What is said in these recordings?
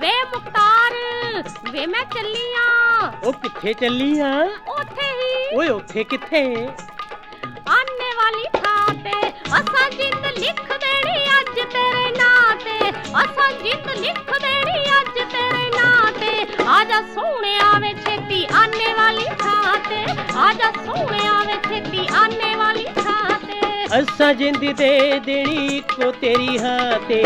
ਵੇ ਮੁਖਤਾਰ ਵੇ ਮੈਂ ਚੱਲੀ ਆਂ। ਉਹ ਕਿੱਥੇ ਚੱਲੀ ਆ? ਉੱਥੇ ਹੀ। ਓਏ ਉੱਥੇ ਕਿੱਥੇ? ਆਨੇ ਵਾਲੀ ਥਾਂ ਤੇ ਅਸਾਂ ਜਿੰਦ ਲਿਖ ਦੇਣੀ ਅੱਜ ਤੇਰੇ ਨਾਂ ਤੇ। ਅਸਾਂ ਜਿੰਦ ਲਿਖ ਦੇਣੀ ਅੱਜ ਤੇਰੇ ਨਾਂ ਤੇ। ਆਜਾ ਸੋਹਣਿਆ ਵੇ ਛੇਤੀ ਆਨੇ ਵਾਲੀ ਥਾਂ ਤੇ। ਆਜਾ ਸੋਹਣਿਆ ਵੇ ਅਸਾਂ ਜਿੰਦ ਦੇ ਦੇਣੀ ਇੱਕੋ ਤੇਰੀ ਹਾਂ ਤੇ,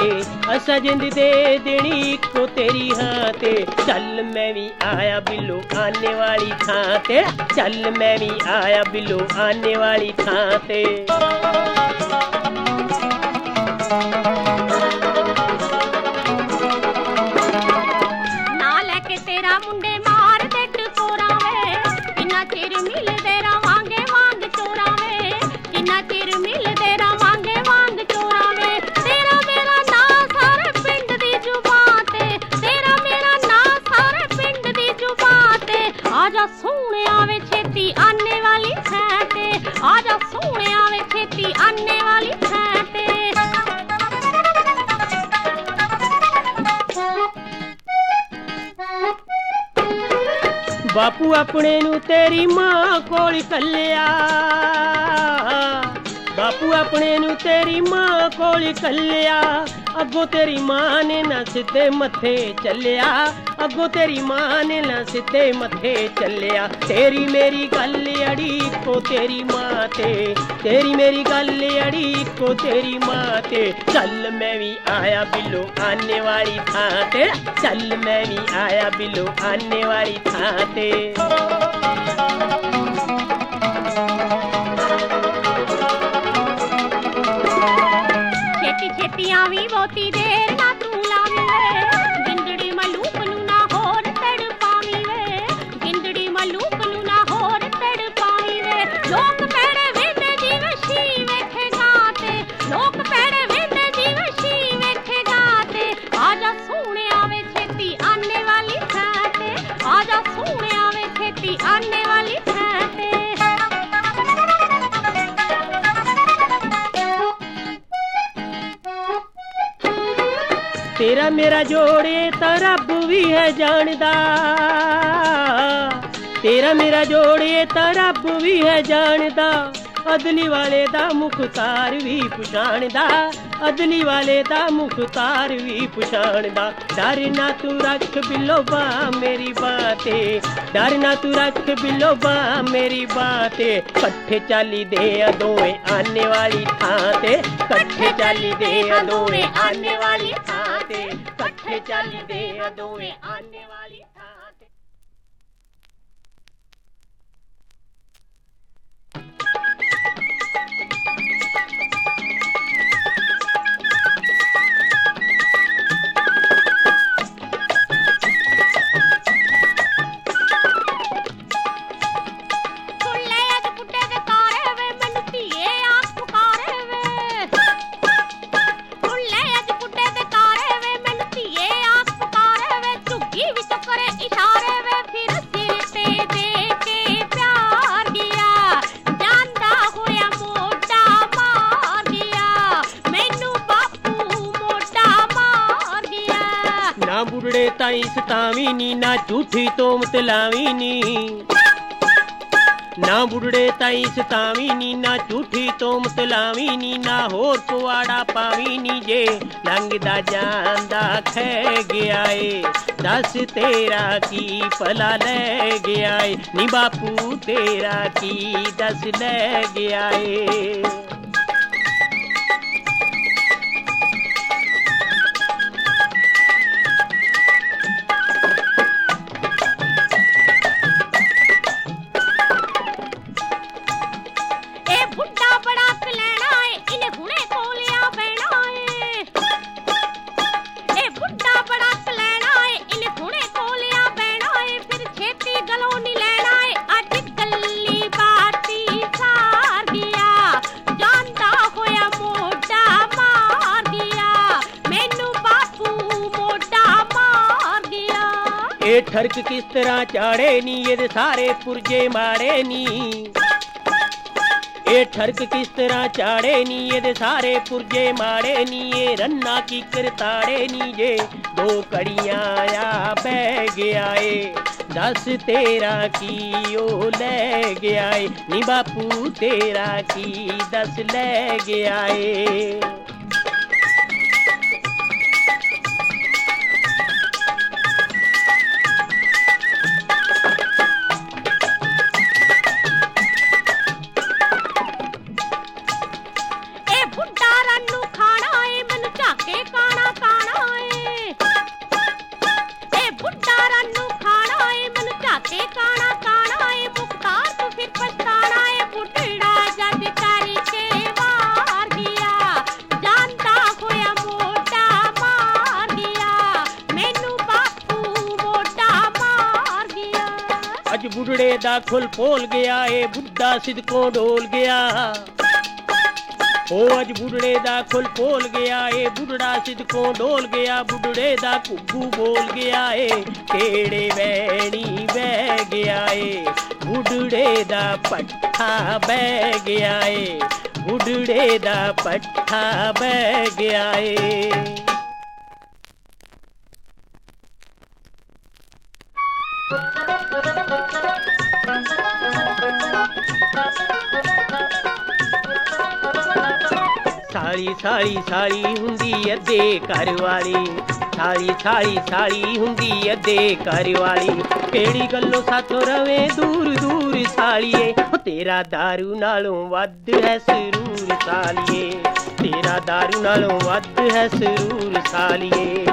ਅਸਾਂ ਜਿੰਦ ਦੇ ਦੇਣੀ ਕੋ ਤੇਰੀ ਹਾਂ ਤੇ। ਚੱਲ ਮੈਂ ਵੀ ਆਇਆ ਬਿੱਲੋ ਆਨੇ ਵਾਲੀ ਥਾਂ ਤੇ। ਚੱਲ ਮੈਂ ਵੀ ਆਇਆ ਬਿੱਲੋ ਆਨੇ ਵਾਲੀ ਥਾਂ ਤੇ। ਆਪਣੇ ਨੂੰ ਤੇਰੀ ਮਾਂ ਕੋਲ ਕੱਲਿਆ। ਬਾਪੂ ਆਪਣੇ ਨੂੰ ਤੇਰੀ ਮਾਂ ਕੋਲ ਕੱਲਿਆ। ਅੱਗੋਂ ਤੇਰੀ ਮਾਂ ਨੇ ਨਾ ਸਿੱਧੇ ਮੱਥੇ ਚੱਲਿਆ ਅੱਗੋਂ ਤੇਰੀ ਮਾਂ ਨੇ ਨਾ ਸਿੱਧੇ ਮੱਥੇ ਚੱਲਿਆ ਤੇਰੀ ਮੇਰੀ ਗੱਲ ਅੜੀ ਕੋ ਤੇਰੀ ਮਾਂ ਤੇ ਤੇਰੀ ਮੇਰੀ ਗੱਲ ਅੜੀ ਕੋ ਤੇਰੀ ਮਾਂ ਤੇ ਚੱਲ ਮੈਂ ਵੀ ਆਇਆ ਬਿੱਲੋ ਆਨੇ ਵਾਲੀ ਥਾਂ ਤੇ ਚੱਲ ਮੈਂ ਵੀ ਆਇਆ ਬਿੱਲੋ ਆਨੇ ਵਾਲੀ ਥਾਂ ਤੇ ਛੇਤੀ ਛੇਤੀ ਆਵੀਂ ਬਹੁਤੀ ਦੇਰ ਤੇਰਾ ਮੇਰਾ ਜੋੜੇ ਤਾਂ ਰੱਬ ਵੀ ਹੈ ਜਾਣਦਾ। ਤੇਰਾ ਮੇਰਾ ਜੋੜੇ ਤਾਂ ਰੱਬ ਵੀ ਹੈ ਜਾਣਦਾ। ਅਦਲੀ ਵਾਲੇ ਦਾ ਮੁਖਤਾਰ ਵੀ ਪਛਾਣਦਾ ਅਦਲੀ ਵਾਲੇ ਦਾ ਮੁਖਤਾਰ ਵੀ ਪਛਾਣਦਾ ਡਰ ਨਾ ਤੂੰ ਰੱਖ ਬਿੱਲੋ ਬਾ ਮੇਰੀ ਬਾਤੇ ਡਰ ਨਾ ਤੂੰ ਰੱਖ ਬਿੱਲੋ ਬਾ ਮੇਰੀ ਬਾਤੇ ਇਕੱਠੇ ਚਾਲੀ ਦੇ ਆ ਦੋਵੇਂ ਆਨੇ ਵਾਲੀ ਥਾਂ ਤੇ ਇਕੱਠੇ ਚਾਲੀ ਦੇ ਆ ਦੋਵੇਂ ਆਨੇ ਵਾਲੀ ਥਾਂ ਤੇ ਇਕੱਠੇ ਚਾਲੀ ਦੇ ਆ ਦੋਵੇਂ ਆਨੇ ਵਾਲੀ ਨਾ ਬੁੜੜੇ ਤਾਈ ਸਤਾਵੀ ਨੀ, ਨਾ ਝੂਠੀ ਤੋਮਤ ਲਾਵੀ ਨੀ। ਨਾ ਬੁੜੜੇ ਤਾਈ ਸਤਾਵੀ ਨੀ, ਨਾ ਝੂਠੀ ਤੋਮਤ ਲਾਵੀ ਨੀ, ਨਾ ਹੋਰ ਪੁਆੜਾ ਪਾਵੀ ਨੀ ਜੇ। ਲੰਘਦਾ ਜਾਂਦਾ ਖੈ ਗਿਆ ਏ, ਦੱਸ ਤੇਰਾ ਕੀ ਭਲਾ ਲੈ ਗਿਆ ਏ। ਨੀ ਬਾਪੂ ਤੇਰਾ ਕੀ ਦੱਸ ਲੈ ਗਿਆ ਏ। ਇਹ ਕਿਸ ਤਰ੍ਹਾਂ ਚਾੜੇ ਨੀ, ਇਹਦੇ ਸਾਰੇ ਪੁਰਜੇ ਮਾੜੇ ਨੀ। ਇਹ ਠਰਕ ਕਿਸ ਤਰ੍ਹਾਂ ਚਾੜੇ ਨੀ, ਇਹਦੇ ਸਾਰੇ ਪੁਰਜੇ ਮਾੜੇ ਨੀ। ਇਹ ਰੰਨਾ ਕੀ ਕਰਤਾੜੇ ਨੀ ਜੇ, ਦੋ ਕੜੀਆਂ ਆ ਬਹਿ ਗਿਆ ਏ। ਦੱਸ ਤੇਰਾ ਕੀ ਉਹ ਲੈ ਗਿਆ ਏ? ਨੀ ਬਾਪੂ, ਤੇਰਾ ਕੀ ਦੱਸ ਲੈ ਗਿਆ ਏ? ਅੱਜ ਦਾ ਖੁੱਲ ਪੋਲ ਗਿਆ ਏ ਬੁੱਢਾ ਸਿਦਕੋਂ ਡੋਲ ਗਿਆ। ਉਹ ਅੱਜ ਬੁੱਢੜੇ ਦਾ ਖੁੱਲ ਪੋਲ ਗਿਆ ਏ ਬੁੱਢੜਾ ਸਿਦਕੋਂ ਡੋਲ ਗਿਆ, ਬੁੱਢੜੇ ਦਾ ਘੁੱਗੂ ਬੋਲ ਗਿਆ ਏ ਕਿਹੜੇ ਵੈਣੀ ਬਹਿ ਗਿਆ ਏ ਬੁੱਢੜੇ ਦਾ ਪੱਠਾ ਬਹਿ ਗਿਆ ਏ ਬੁੱਢੜੇ ਦਾ ਪੱਠਾ ਬਹਿ ਗਿਆ ਏ ਸਾਲੀ ਸਾਲੀ ਸਾਲੀ ਹੁੰਦੀ ਅੱਧੇ ਘਰ ਵਾਲੀ ਸਾਲੀ ਸਾਲੀ ਸਾਲੀ ਹੁੰਦੀ ਅੱਧੇ ਘਰ ਵਾਲੀ ਕਿਹੜੀ ਗੱਲੋਂ ਸਾਥੋਂ ਰਵੇ ਦੂਰ ਦੂਰ ਸਾਲੀਏ ਓ ਤੇਰਾ दारू ਨਾਲੋਂ ਵੱਧ ਹੈ ਸਰੂਰ ਸਾਲੀਏ ਤੇਰਾ दारू ਨਾਲੋਂ ਵੱਧ ਹੈ ਸਰੂਰ ਸਾਲੀਏ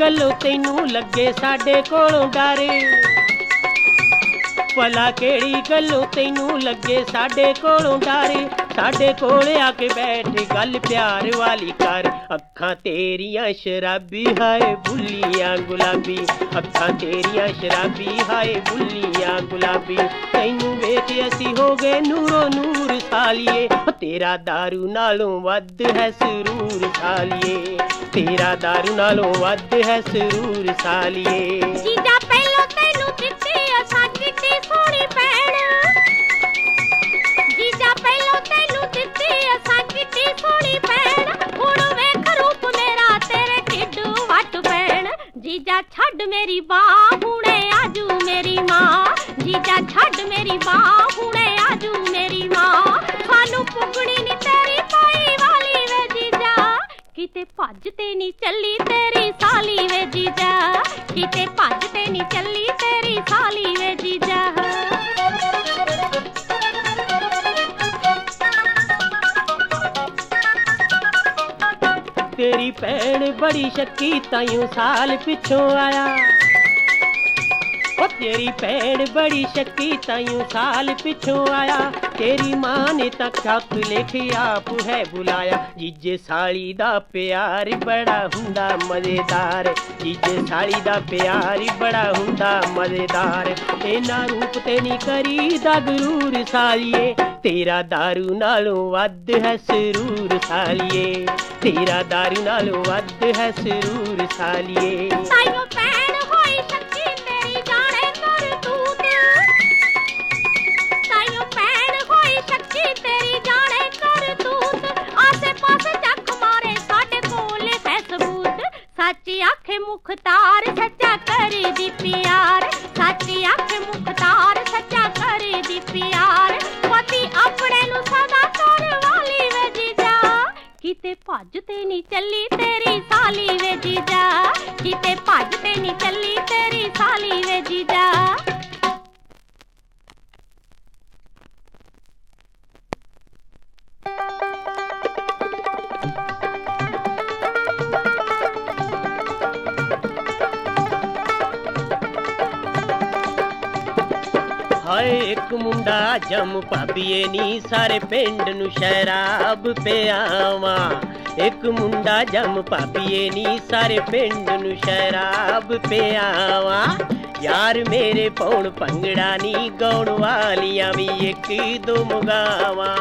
ਗੱਲੋਂ ਤੈਨੂੰ ਲੱਗੇ ਸਾਡੇ ਕੋਲੋਂ ਡਰ। ਭਲਾ ਕਿਹੜੀ ਗੱਲੋਂ ਤੈਨੂੰ ਲੱਗੇ ਸਾਡੇ ਕੋਲੋਂ ਡਰ। ਸਾਡੇ ਕੋਲ ਆ ਕੇ ਬੈਠ ਗੱਲ ਪਿਆਰ ਵਾਲੀ ਕਰ। ਅੱਖਾਂ ਤੇਰੀਆਂ ਸ਼ਰਾਬੀ, ਹਾਏ ਬੁੱਲੀਆਂ ਗੁਲਾਬੀ। ਅੱਖਾਂ ਤੇਰੀਆਂ ਸ਼ਰਾਬੀ, ਹਾਏ ਬੁੱਲੀਆਂ ਗੁਲਾਬੀ। ਤੈਨੂੰ ਵੇਖ ਅਸੀਂ ਹੋ ਗਏ ਨੂਰੋ ਨੂਰ ਸਾਲੀਏ ਓ ਤੇਰਾ दारू ਨਾਲੋਂ ਵੱਧ ਹੈ ਸਰੂਰ ਸਾਲੀਏ ਤੇਰਾ दारू ਨਾਲੋਂ ਵੱਧ ਹੈ ਸਰੂਰ ਸਾਲੀਏ ਜੀਜਾ ਪਹਿਲੋਂ ਤੈਨੂੰ ਦਿੱਤੀ ਅਸਾਂ ਚਿੱਟੀ ਸੋਹਣੀ ਭੈਣ ਜੀਜਾ ਪਹਿਲੋਂ ਤੈਨੂੰ ਦਿੱਤੀ ਅਸਾਂ ਚਿੱਟੀ ਸੋਹਣੀ ਭੈਣ ਹੁਣ ਵੇਖ ਰੂਪ ਮੇਰਾ ਤੇਰੇ ਢਿੱਡ ਵੱਟ ਪੈਣ ਜੀਜਾ ਛੱਡ ਮੇਰੀ ਬਾਹ ਮੇਰੀ ਬਾਹ ਹੁਣੇ ਆਜੂ ਮੇਰੀ ਮਾਂ। ਸਾਨੂੰ ਪੁੱਗਣੀ ਨੀ ਤੇਰੀ ਪਾਈ ਵਾਲੀ ਵੇ ਜੀਜਾ। ਕਿਤੇ ਭੱਜ ਤੇ ਨਹੀਂ ਚੱਲੀ ਤੇਰੀ ਸਾਲੀ ਵੇ ਜੀਜਾ। ਕਿਤੇ ਭੱਜ ਤੇ ਨਹੀਂ ਚੱਲੀ ਤੇਰੀ ਸਾਲੀ ਵੇ ਜੀਜਾ। ਤੇਰੀ ਭੈਣ ਬੜੀ ਸ਼ੱਕੀ ਤਾਈਓ ਸਾਲ ਪਿੱਛੋਂ ਆਇਆ। ਓ ਤੇਰੀ ਭੈਣ ਬੜੀ ਸ਼ੱਕੀ ਤਾਈਓ ਸਾਲ ਪਿੱਛੋਂ ਆਇਆ ਤੇਰੀ ਮਾਂ ਨੇ ਤਾਂ ਖੱਤ ਲਿਖਿਆ ਆਪ ਹੈ ਬੁਲਾਇਆ ਜੀਜੇ ਸਾਲੀ ਦਾ ਪਿਆਰ ਬੜਾ ਹੁੰਦਾ ਮਜ਼ੇਦਾਰ ਜੀਜੇ ਸਾਲੀ ਦਾ ਪਿਆਰ ਬੜਾ ਹੁੰਦਾ ਮਜ਼ੇਦਾਰ ਇਹਨਾਂ ਰੂਪ ਤੇ ਨਹੀਂ ਕਰੀਦਾ ਗਰੂਰ ਸਾਲੀਏ ਤੇਰਾ दारू ਨਾਲੋਂ ਵੱਧ ਹੈ ਸਰੂਰ ਸਾਲੀਏ ਤੇਰਾ दारू ਨਾਲੋਂ ਵੱਧ ਹੈ ਸਰੂਰ ਸਾਲੀਏ ਤਾਈਓ ਭੈਣ ਹੋਈ ਮੁਖਤਾਰ ਸੱਚਾ ਕਰਦੀ ਦੀ ਪਿਆ ਹਾਏ, ਇੱਕ ਮੁੰਡਾ ਜੰਮ ਭਾਬੀਏ ਨੀ, ਸਾਰੇ ਪਿੰਡ ਨੂੰ ਸ਼ਰਾਬ ਪਿਆਵਾ। ਇੱਕ ਮੁੰਡਾ ਜੰਮ ਭਾਬੀਏ ਨੀ, ਸਾਰੇ ਪਿੰਡ ਨੂੰ ਸ਼ਰਾਬ ਪਿਆਵਾ। ਯਾਰ ਮੇਰੇ ਪੌਣ ਭੰਗੜਾ ਨੀ, ਗਾਉਣ ਵਾਲੀਆਂ ਵੀ ਇੱਕ ਦੋ ਮੁਗਾਵਾਂ।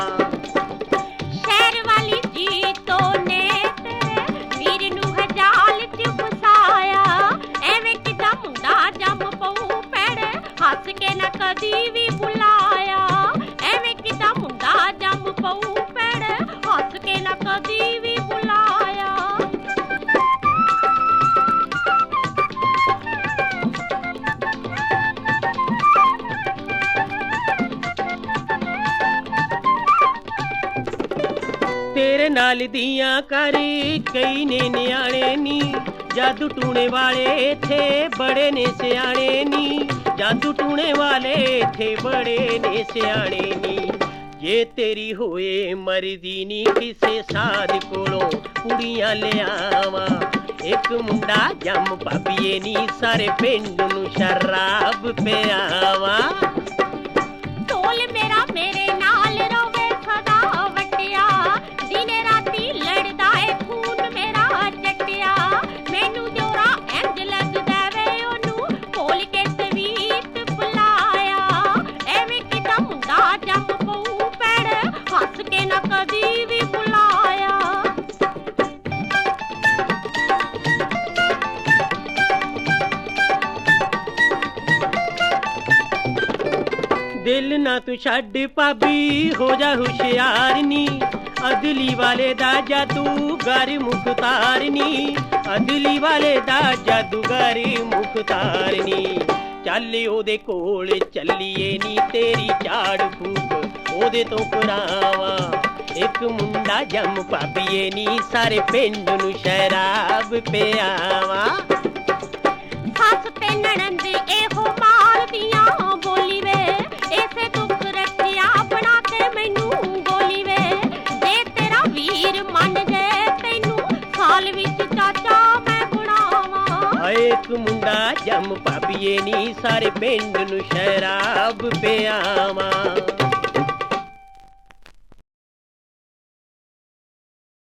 ਸ਼ਹਿਰ ਵਾਲੀ ਜੀਤੋ ਨੇ ਹੱਸ ਨਾ ਕਦੀ ਵੀ ਬੁਲਾਇਆ। ਐਵੇਂ ਕਿਦਾ ਮੁੰਡਾ ਜੰਮ ਪਊ ਪੈੜ ਹੱਸ ਕੇ ਨਾ ਕਦੀ ਵੀ ਬੁਲਾਇਆ। ਤੇਰੇ ਨਾਲ ਦੀਆਂ ਕਰ ਕਈ ਨੇ ਨਿਆਣੇ ਨੀ, ਜਾਦੂ ਟੂਣੇ ਵਾਲੇ ਇੱਥੇ ਬੜੇ ਨੇ ਸਿਆਣੇ ਨੀ। ਜਾਦੂ ਟੂਣੇ ਵਾਲੇ ਇੱਥੇ ਬੜੇ ਨੇ ਸਿਆਣੇ ਨੀ। ਜੇ ਤੇਰੀ ਹੋਏ ਮਰਦੀ ਨੀ ਕਿਸੇ ਸਾਧ ਕੋਲੋਂ ਕੁੜੀਆਂ ਲਿਆਵਾਂ। ਇੱਕ ਮੁੰਡਾ ਜੰਮ ਭਾਬੀਏ ਨੀ, ਸਾਰੇ ਪਿੰਡ ਨੂੰ ਸ਼ਰਾਬ ਪਿਆਵਾਂ। ਨਾ ਤੂੰ ਛੱਡ ਭਾਬੀ, ਹੋ ਜਾ ਹੁਸ਼ਿਆਰ ਨੀ ਅਦਲੀ ਵਾਲੇ ਦਾ ਜਾਦੂਗਰ ਮੁਖਤਾਰ ਨੀ ਅਦਲੀ ਵਾਲੇ ਦਾ ਜਾਦੂਗਰ ਮੁਖਤਾਰ ਨੀ ਚੱਲ ਉਹਦੇ ਕੋਲ ਚੱਲੀਏ ਨੀ ਤੇਰੀ ਝਾੜ ਫੂਕ। ਉਹਦੇ ਤੋਂ ਕਰਾਵਾਂ ਇੱਕ ਮੁੰਡਾ ਜੰਮ ਭਾਬੀਏ ਨੀ, ਸਾਰੇ ਪਿੰਡ ਨੂੰ ਸ਼ਰਾਬ ਪਿਆਵਾਂ। ਸੱਸ ਤੇ ਨਣੰਦ ਇਹੋ ਜੰਮ ਨੀ ਸਾਰੇ ਪਿੰਡ ਨੂੰ ਸ਼ਰਾਬ ਪਿਆਵਾਂ।